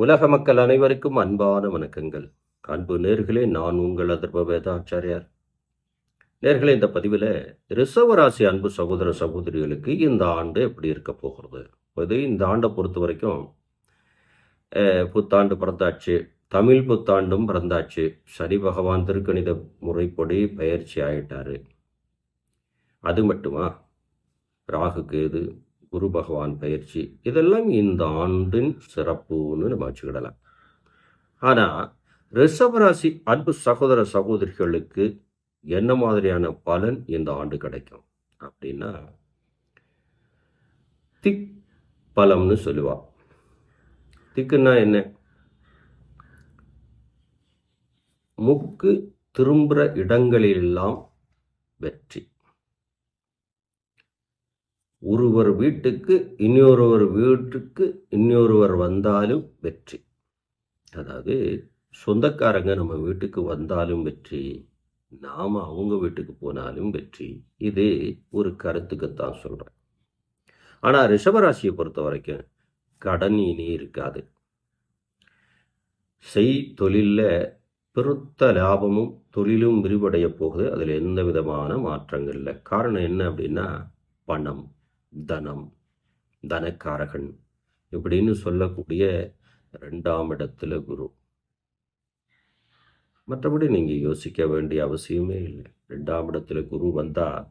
உலக மக்கள் அனைவருக்கும் அன்பான வணக்கங்கள். அன்பு நேர்களே நான் உங்கள் அதர்ப வேதாச்சாரியார். நேர்களே இந்த பதிவில் ரிசவராசி அன்பு சகோதர சகோதரிகளுக்கு இந்த ஆண்டு எப்படி இருக்க போகிறது? இது இந்த ஆண்டை பொறுத்த வரைக்கும் புத்தாண்டு பிறந்தாச்சு. தமிழ் புத்தாண்டும் பிறந்தாச்சு. சனி பகவான் திருக்கணித முறைப்படி பயிற்சி ஆயிட்டாரு. அது மட்டுமா? ராகு கேது குரு பகவான் பயிற்சி. இதெல்லாம் இந்த ஆண்டின் சிறப்புன்னு நம்ம வச்சுக்கிடலாம். ஆனால் ரிஷபராசி அன்பு சகோதர சகோதரிகளுக்கு என்ன மாதிரியான பலன் இந்த ஆண்டு கிடைக்கும்? அப்படின்னா திக் பலம்னு சொல்லுவா. திக்குன்னா என்ன? முக்கு திரும்புகிற இடங்களிலெல்லாம் வெற்றி. ஒருவர் வீட்டுக்கு இன்னொருவர் வீட்டுக்கு இன்னொருவர் வந்தாலும் வெற்றி. அதாவது சொந்தக்காரங்க நம்ம வீட்டுக்கு வந்தாலும் வெற்றி நாம் அவங்க வீட்டுக்கு போனாலும் வெற்றி. இது ஒரு கருத்துக்குத்தான் சொல்கிறேன் ஆனால் ரிஷபராசியை பொறுத்த வரைக்கும் கடன் இனி இருக்காது. செய் தொழிலில் பெருத்த லாபமும் தொழிலும் விரிவடைய போகுது. அதில் எந்த விதமான மாற்றங்கள் இல்லை. காரணம் என்ன அப்படின்னா பணம். தனம் தனக்காரகன் இப்படின்னு சொல்லக்கூடிய ரெண்டாம் இடத்துல குரு. மற்றபடி நீங்கள் யோசிக்க வேண்டிய அவசியமே இல்லை. ரெண்டாம் இடத்துல குரு வந்தால்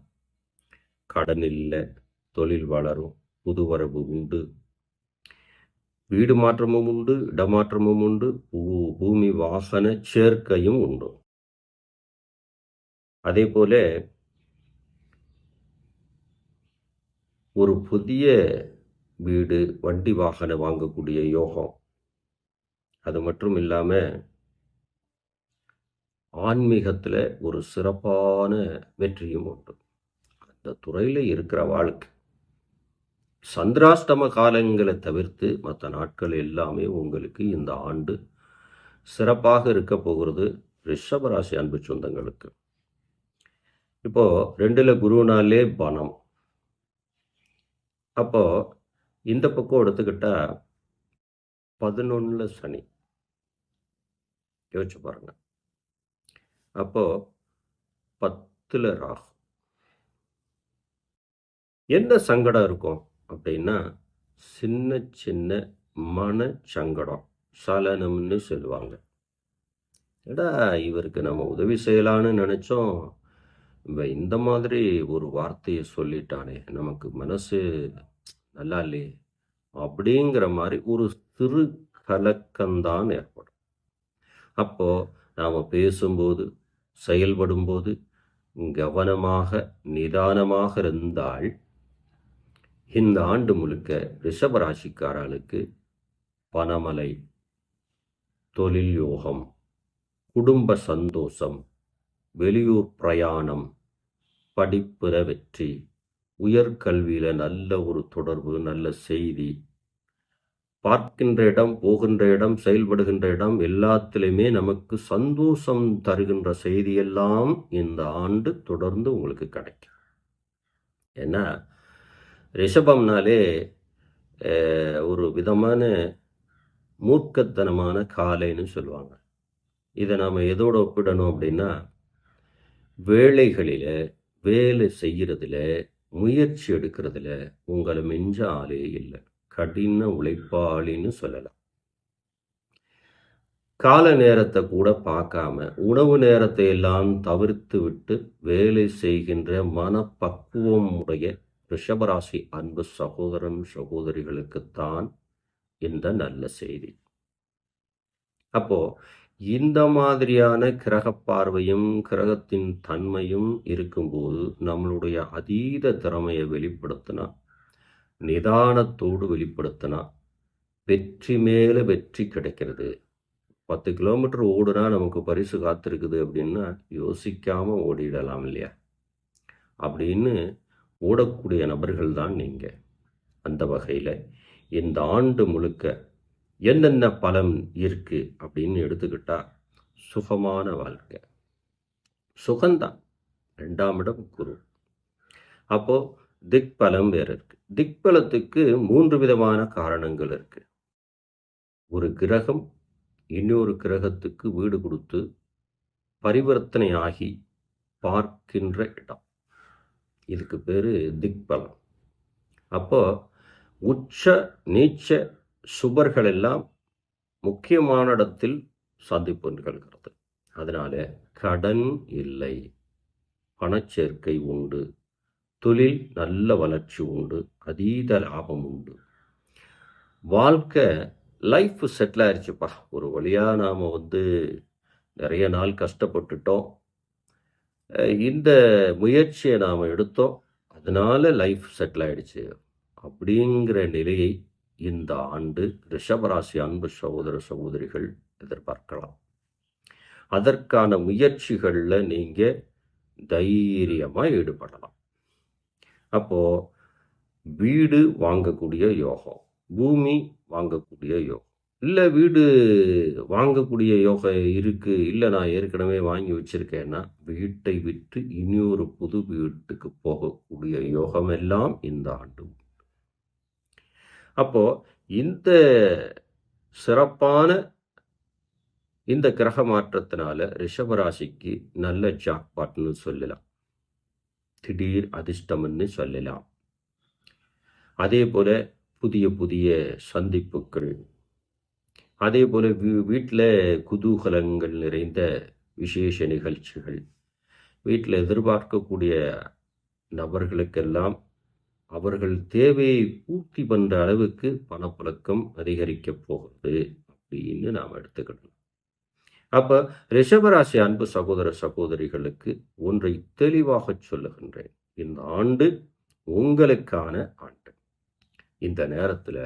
கடன் இல்லை தொழில் வளரும் புது வரவு உண்டு. வீடு மாற்றமும் உண்டு இடமாற்றமும் உண்டு பூ- பூமி வாசனை சேர்க்கையும் உண்டு. அதே போல ஒரு புதிய வீடு வண்டி வாகனம் வாங்கக்கூடிய யோகம். அது மட்டும் இல்லாமல் ஆன்மீகத்தில் ஒரு சிறப்பான வெற்றியும் உண்டு. அந்த துறையில் இருக்கிற வாழ்க்கை சந்திராஷ்டம காலங்களை தவிர்த்து மற்ற நாட்கள் எல்லாமே உங்களுக்கு இந்த ஆண்டு சிறப்பாக இருக்க போகிறது ரிஷபராசி அன்பு சொந்தங்களுக்கு. இப்போது ரெண்டில் குருனாலே பணம். அப்போ இந்த பக்கம் எடுத்துக்கிட்டால் பதினொன்னுல சனி. யோசிச்சு பாருங்க. அப்போ பத்தில் ராகு. என்ன சங்கடம் இருக்கும் அப்படின்னா சின்ன சின்ன மன சங்கடம். சலனம்னு சொல்லுவாங்க. எடா இவருக்கு நம்ம உதவி செய்யலான்னு நினைச்சோம். இந்த மாதிரி ஒரு வார்த்தையை சொல்லிட்டானே. நமக்கு மனசு நல்லா இல்லையே? அப்படிங்கிற மாதிரி ஒரு சிறு கலக்கம்தான் ஏற்படும். அப்போது நாம் பேசும்போது செயல்படும்போது கவனமாக நிதானமாக இருந்தால் இந்த ஆண்டு முழுக்க ரிஷபராசிக்காரர்களுக்கு பணமலை தொழில் யோகம் குடும்ப சந்தோஷம் வெளியூர் பிரயாணம் படிப்புற வெற்றி உயர்கல்வியில் நல்ல ஒரு தொடர்பு நல்ல செய்தி. பார்க்கின்ற இடம் போகின்ற இடம் செயல்படுகின்ற இடம் எல்லாத்துலேயுமே நமக்கு சந்தோஷம் தருகின்ற செய்தியெல்லாம் இந்த ஆண்டு தொடர்ந்து உங்களுக்கு கிடைக்கும். ஏன்னா ரிஷபம்னாலே ஒரு விதமான மூர்க்கத்தனமான காலைன்னு சொல்லுவாங்க. இதை நாம் எதோடு ஒப்பிடணும் அப்படின்னா வேலைகளில் வேலை செய்கிறதுல முயற்சி எடுக்கிறதுல உங்களை மிஞ்ச ஆளே இல்லை. கடின உழைப்பாளின்னு சொல்லலாம். கால நேரத்தை கூட பார்க்காம உணவு நேரத்தை எல்லாம் தவிர்த்து விட்டு வேலை செய்கின்ற மனப்பக்குவம் உடைய ரிஷபராசி அன்பு சகோதரன் சகோதரிகளுக்குத்தான் இந்த நல்ல செய்தி. அப்போ இந்த மாதிரியான கிரக பார்வையும் கிரகத்தின் தன்மையும் இருக்கும்போது நம்மளுடைய அதீத திறமையை வெளிப்படுத்தினா நிதானத்தோடு வெளிப்படுத்தினா வெற்றி மேலே வெற்றி கிடைக்கிறது. பத்து கிலோமீட்டர் ஓடுனா நமக்கு பரிசு காத்திருக்குது அப்படின்னா யோசிக்காமல் ஓடிடலாம் இல்லையா? அப்படின்னு ஓடக்கூடிய நபர்கள் தான் நீங்கள் அந்த வகையில் இந்த ஆண்டு முழுக்க என்னென்ன பலம் இருக்கு அப்படின்னு எடுத்துக்கிட்டா சுகமான வாழ்க்கை. சுகந்தான் ரெண்டாம் இடம் குரு. அப்போ திக்பலம் வேற இருக்கு. திக்பலத்துக்கு மூன்று விதமான காரணங்கள் இருக்கு. ஒரு கிரகம் இன்னொரு கிரகத்துக்கு வீடு கொடுத்து பரிவர்த்தனை ஆகி பார்க்கின்ற இடம். இதுக்கு பேர் திக்பலம். அப்போ உச்ச நீச்ச சுபர்கள் எல்லாம் முக்கியமான இடத்தில் சந்திப்பு நிகழ்கிறது அதனால கடன் இல்லை பணச்சேர்க்கை உண்டு தொழில் நல்ல வளர்ச்சி உண்டு அதீத லாபம் உண்டு. வாழ்க்கை லைஃப் செட்டில் ஆயிடுச்சுப்பா ஒரு வழியாக நாம் வந்து நிறைய நாள் கஷ்டப்பட்டுட்டோம். இந்த முயற்சியை நாம் எடுத்தோம். அதனால லைஃப் செட்டில் ஆயிடுச்சு. அப்படிங்கிற நிலையை இந்த ஆண்டு ரிஷபராசி அன்பு சகோதர சகோதரிகள் எதிர்பார்க்கலாம். அதற்கான முயற்சிகளில் நீங்கள் தைரியமாக ஈடுபடலாம். அப்போ வீடு வாங்கக்கூடிய யோகம் பூமி வாங்கக்கூடிய யோகம் இல்லை வீடு வாங்கக்கூடிய யோகம் இருக்குது இல்லை நான் ஏற்கனவே வாங்கி வச்சிருக்கேன்னா வீட்டை விட்டு இனியொரு புது வீட்டுக்கு போகக்கூடிய யோகமெல்லாம் இந்த ஆண்டு அப்போது இந்த சிறப்பான இந்த கிரக மாற்றத்தினால ரிஷபராசிக்கு நல்ல ஜாக்பாட்னு சொல்லலாம். திடீர் அதிர்ஷ்டம்னு சொல்லலாம். அதே போல புதிய புதிய சந்திப்புகள். அதே போல வீ வீட்டில் குதூகலங்கள் நிறைந்த விசேஷ நிகழ்ச்சிகள். வீட்டில் எதிர்பார்க்கக்கூடிய நபர்களுக்கெல்லாம் அவர்கள் தேவையை பூர்த்தி பண்ணுற அளவுக்கு பணப்புழக்கம் அதிகரிக்கப் போகிறது அப்படின்னு நாம் எடுத்துக்கணும். அப்போ ரிஷபராசி அன்பு சகோதர சகோதரிகளுக்கு ஒன்றை தெளிவாக சொல்லுகின்றேன். இந்த ஆண்டு உங்களுக்கான ஆண்டு. இந்த நேரத்தில்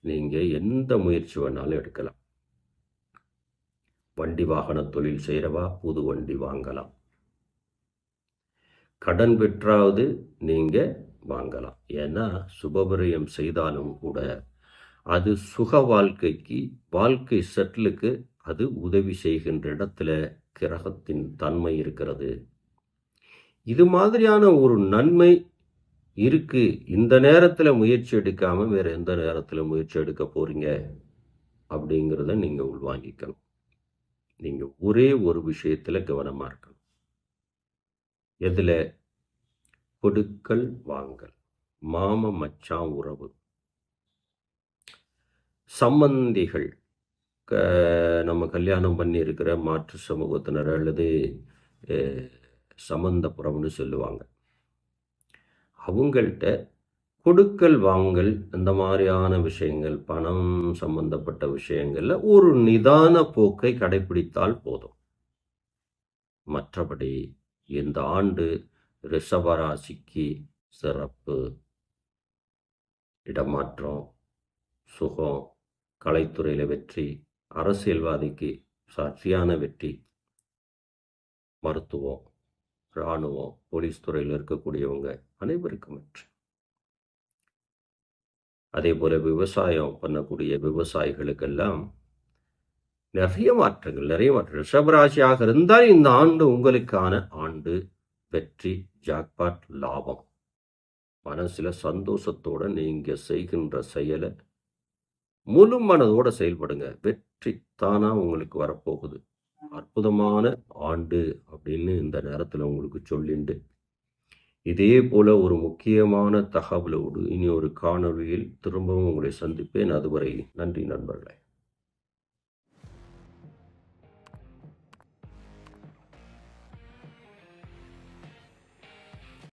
நீங்கள் எந்த முயற்சி வேணாலும் எடுக்கலாம். வண்டி வாகன தொழில் செய்கிறவா புது வண்டி வாங்கலாம். கடன் பெற்றாவது நீங்கள் வாங்கலாம். ஏன்னா சுபவிரயம் செய்தாலும் கூட அது சுக வாழ்க்கைக்கு வாழ்க்கை செட்டிலுக்கு அது உதவி செய்கின்ற இடத்துல கிரகத்தின் தன்மை இருக்கிறது. இது மாதிரியான ஒரு நன்மை இருக்கு. இந்த நேரத்தில் முயற்சி எடுக்காம வேற எந்த நேரத்தில் முயற்சி எடுக்க போறீங்க? அப்படிங்கிறத நீங்க உள்வாங்கிக்கணும். நீங்க ஒரே ஒரு விஷயத்துல கவனமா இருக்கணும். எதுல? கொடுக்கல் வாங்கல் மாம மச்சான் உறவு. சம்பந்திகள் க நம்ம கல்யாணம் பண்ணியிருக்கிற மாற்று சமூகத்தினர் அல்லது அஹ், சொல்லுவாங்க. அவங்கள்ட்ட கொடுக்கல் வாங்கல் இந்த மாதிரியான விஷயங்கள் பணம் சம்பந்தப்பட்ட விஷயங்களில் ஒரு நிதான போக்கை கடைபிடித்தால் போதும். மற்றபடி இந்த ஆண்டு ரிஷபராசிக்கு சிறப்பு. இடமாற்றம் சுகம் கலைத்துறையில் வெற்றி அரசியல்வாதிக்கு சாட்சியான வெற்றி. மருத்துவம் இராணுவம் போலீஸ் துறையில் இருக்கக்கூடியவங்க அனைவருக்கும் வெற்றி. அதே போல விவசாயம் பண்ணக்கூடிய விவசாயிகளுக்கெல்லாம் நிறைய மாற்றங்கள் நிறைய மாற்றங்கள். ரிஷபராசியாக இருந்தால் இந்த ஆண்டு உங்களுக்கான ஆண்டு. வெற்றி ஜாக்பாட் லாபம். மனசில் சந்தோஷத்தோட நீங்கள் செய்கின்ற செயலை முழு மனதோட செயல்படுங்க. வெற்றி தானா உங்களுக்கு வரப்போகுது. அற்புதமான ஆண்டு அப்படின்னு இந்த நேரத்தில் உங்களுக்கு சொல்லிண்டு. இதே போல ஒரு முக்கியமான தகவலோடு இனி ஒரு காணொளியில் திரும்பவும் உங்களை சந்திப்பேன். அதுவரை நன்றி நண்பர்களே.